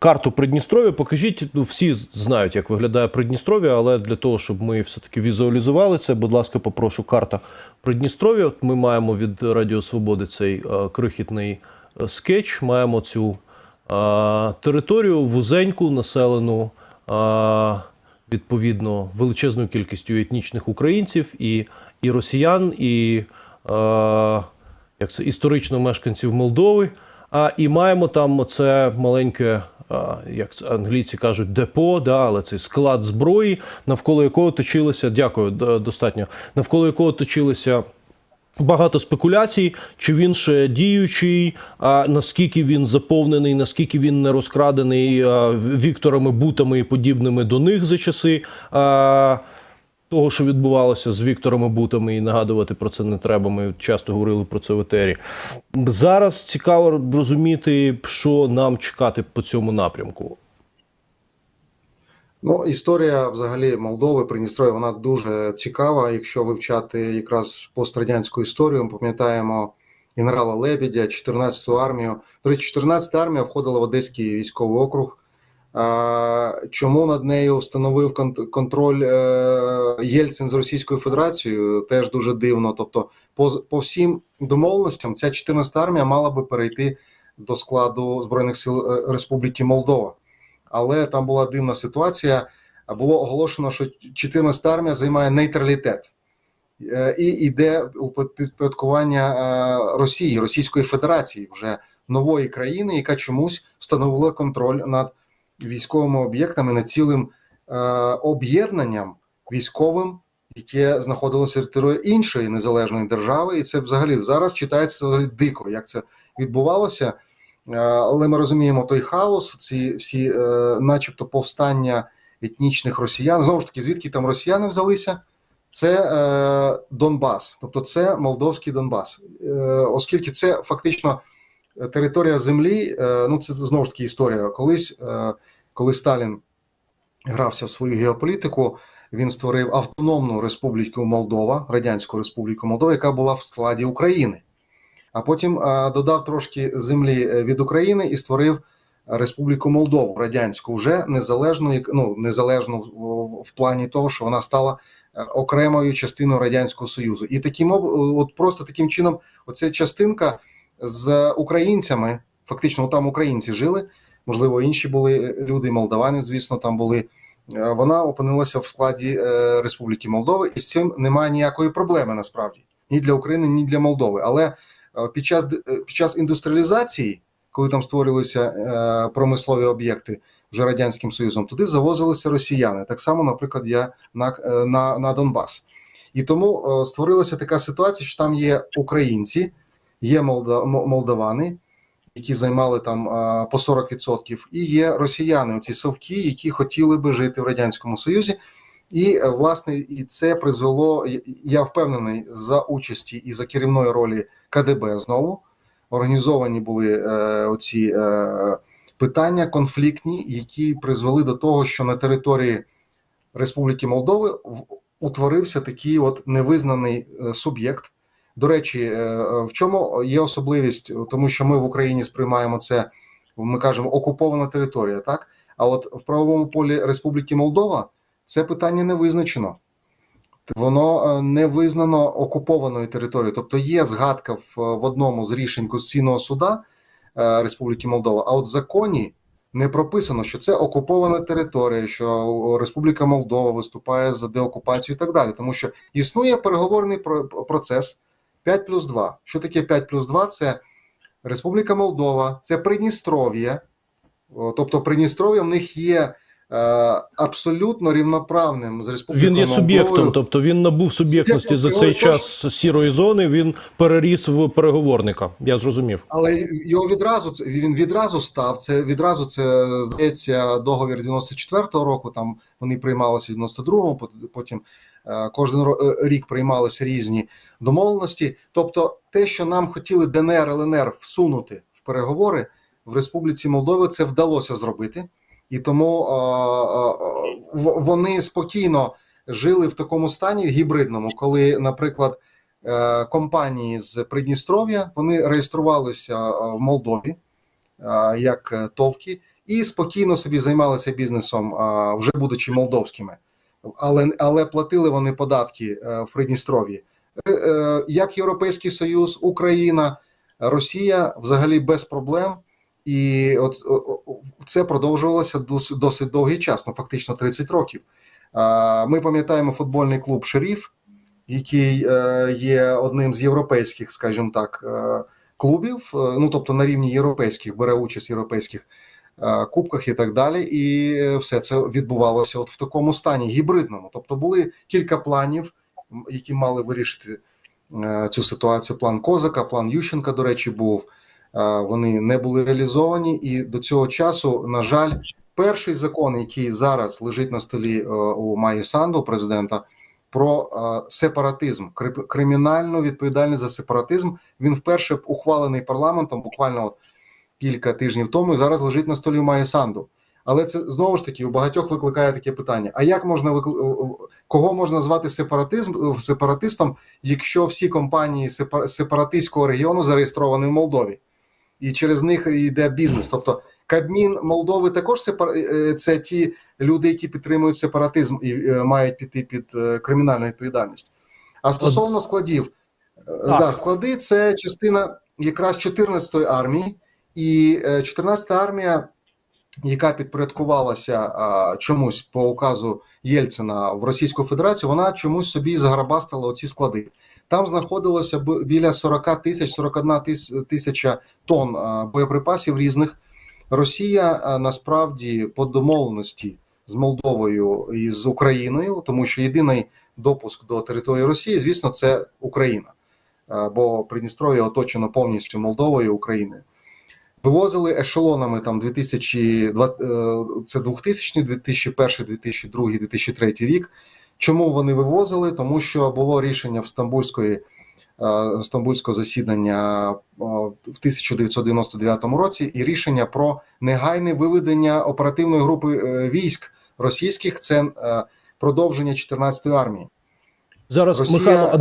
карту Придністров'я. Покажіть, ну всі знають, як виглядає Придністров'я, але для того, щоб ми все-таки візуалізували це, будь ласка, попрошу карта Придністров'я. От Ми маємо від Радіо Свободи цей е, крихітний е, скетч. Маємо цю е, територію вузеньку, населену е, відповідно величезною кількістю етнічних українців і, і росіян, і е, як це історично мешканців Молдови. А і маємо там оце маленьке, як англійці кажуть, депо, да, але цей склад зброї, навколо якого точилися. Дякую, достатньо. Навколо якого точилися. Багато спекуляцій, чи він ще діючий, а наскільки він заповнений, наскільки він не розкрадений Вікторами Бутами і подібними до них за часи а, того, що відбувалося з Вікторами Бутами, і нагадувати про це не треба. Ми часто говорили про це в етері. Зараз цікаво розуміти, що нам чекати по цьому напрямку. Ну, історія взагалі Молдови, Придністров'я, вона дуже цікава. Якщо вивчати якраз пострадянську історію, ми пам'ятаємо генерала Лебедя, 14-ту армію. До речі, 14-та армія входила в Одеський військовий округ. Чому над нею встановив контроль е, Єльцин з Російською Федерацією? Теж дуже дивно. Тобто, по, по всім домовленостям, ця 14-та армія мала би перейти до складу Збройних сил е, Республіки Молдова але там була дивна ситуація. Було оголошено, що 14 армія займає нейтралітет Е, і йде у підпорядкування Росії, Російської Федерації, вже нової країни, яка чомусь встановила контроль над військовими об'єктами, над цілим е, об'єднанням військовим, яке знаходилося на території іншої незалежної держави, і це взагалі зараз читається взагалі дико, як це відбувалося. Е, Але ми розуміємо той хаос, ці всі, е, начебто, повстання етнічних росіян. Знову ж таки, звідки там росіяни взялися? Це е, Донбас, тобто це Молдовський Донбас, е, оскільки це фактично територія землі. Е, ну це знову ж таки історія. Колись, е, коли Сталін грався в свою геополітику, він створив автономну республіку Молдова, Радянську Республіку Молдова, яка була в складі України а потім додав трошки землі е, від України і створив Республіку Молдову радянську, вже незалежну, ну незалежну в, плані того, що вона стала е, окремою частиною радянського союзу, і таким от просто таким чином, оця частинка з українцями, фактично там українці жили. Можливо, інші були е, люди, молдавани, звісно, там були. Е, Вона опинилася в складі е, Республіки Молдови, і з цим немає ніякої проблеми насправді ні для України, ні для Молдови. Але під час під час індустріалізації, коли там створювалися е, промислові об'єкти вже радянським союзом, туди завозилися росіяни. Так само, наприклад, я на, на, на Донбас. І тому створилася така ситуація, що там є українці, є молда, молдавани, які займали там по 40%, і є росіяни, оці совки, які хотіли би жити в радянському союзі. І е, власне і це призвело. я- впевнений за участі і за керівної ролі КДБ знову організовані були е, оці е, питання конфліктні, які призвели до того, що на території Республіки Молдови утворився такий от невизнаний е, суб'єкт. До речі, е, е, в чому є особливість, тому що ми в Україні сприймаємо це, ми кажемо, окупована територія, так? А от в правовому полі Республіки Молдова це питання не визначено. Воно е, не визнано окупованою територією. Тобто є згадка в, в одному з рішень Конституційного суда Республіки Молдова, а от в законі не прописано, що це окупована територія, що Республіка Молдова виступає за деокупацію і так далі. Тому що існує переговорний про- процес 5 плюс 2. Що таке 5 плюс 2? Це Республіка Молдова, це Придністров'я. Тобто Придністров'я в них є е, абсолютно рівноправним з Республікою Він є Молдовою. суб'єктом, тобто він набув суб'єктності за цей час сірої зони. Він переріс в переговорника. Я зрозумів. Але його відразу він відразу став. Це відразу це здається договір 94-го року. Там вони приймалися в 92-му, потім кожен ро- е, рік приймалися різні домовленості. Тобто, те, що нам хотіли ДНР ЛНР всунути в переговори в Республіці Молдови, це вдалося зробити, і тому е, е, в- вони спокійно жили в такому стані гібридному, коли, наприклад. е, компанії з Придністров'я вони реєструвалися е, в Молдові е, як е, товки, і спокійно собі займалися бізнесом, вже будучи молдовськими, але, але платили вони податки е, в Придністров'ї. Е, е, Як Європейський Союз, Україна, Росія взагалі без проблем. І от це продовжувалося дос- досить довгий час, ну фактично 30 років. Ми пам'ятаємо футбольний клуб Шеріф, який є одним з європейських, скажімо так, клубів, ну тобто на рівні європейських, бере участь європейських кубках і так далі. І е, все це відбувалося от в такому стані гібридному. Тобто були кілька планів, які мали вирішити е, цю ситуацію. План Козака, план Ющенка, до речі, був. Е, Вони не були реалізовані, і до цього часу, на жаль, перший закон, який зараз лежить на столі е, у Майї Санду, президента, про е, сепаратизм, кри- кримінальну відповідальність за сепаратизм. Він вперше ухвалений парламентом буквально от кілька тижнів тому і зараз лежить на столі у Майї Санду. Але це знову ж таки у багатьох викликає таке питання: а як можна викл... кого можна звати сепаратизм сепаратистом, якщо всі компанії сепар... сепаратистського регіону зареєстровані в Молдові, і через них йде бізнес? Тобто Кабмін Молдови також сепар... е, це ті люди, які підтримують сепаратизм і е, мають піти під е, кримінальну відповідальність. А стосовно складів, е, да, склади це частина якраз 14-ї армії, і е, 14-та армія, яка підпорядкувалася чомусь по указу Єльцина в Російську Федерацію, вона чомусь собі заграбастила оці склади. Там знаходилося біля 40 тисяч, 41 тис- тисяча тонн боєприпасів різних. Росія насправді по домовленості з Молдовою і з Україною, тому що єдиний допуск до території Росії, звісно, це Україна, бо Придністров'я оточено повністю Молдовою Україною. Вивозили ешелонами там 2000, два- е, це 2000, 2001, 2002, 2003 рік. Чому вони вивозили? Тому що було рішення в Стамбульської е, стамбульського засідання е, в 1999 році, і рішення про негайне виведення оперативної групи військ російських це продовження 14-ї армії. Зараз Росія- Михайло